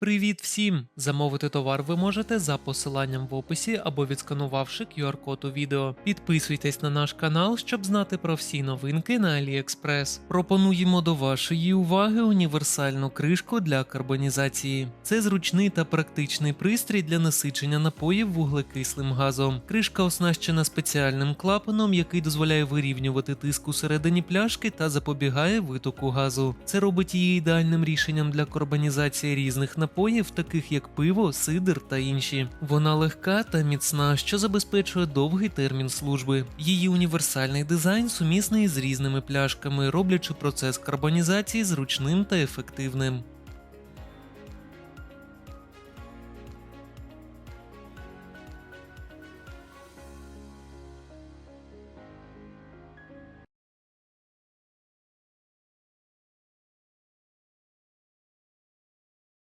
Привіт всім! Замовити товар ви можете за посиланням в описі або відсканувавши QR-код у відео. Підписуйтесь на наш канал, щоб знати про всі новинки на AliExpress. Пропонуємо до вашої уваги універсальну кришку для карбонізації. Це зручний та практичний пристрій для насичення напоїв вуглекислим газом. Кришка оснащена спеціальним клапаном, який дозволяє вирівнювати тиск у середині пляшки та запобігає витоку газу. Це робить її ідеальним рішенням для карбонізації різних напоїв, таких як пиво, сидр та інші. Вона легка та міцна, що забезпечує довгий термін служби. Її універсальний дизайн сумісний з різними пляшками, роблячи процес карбонізації зручним та ефективним.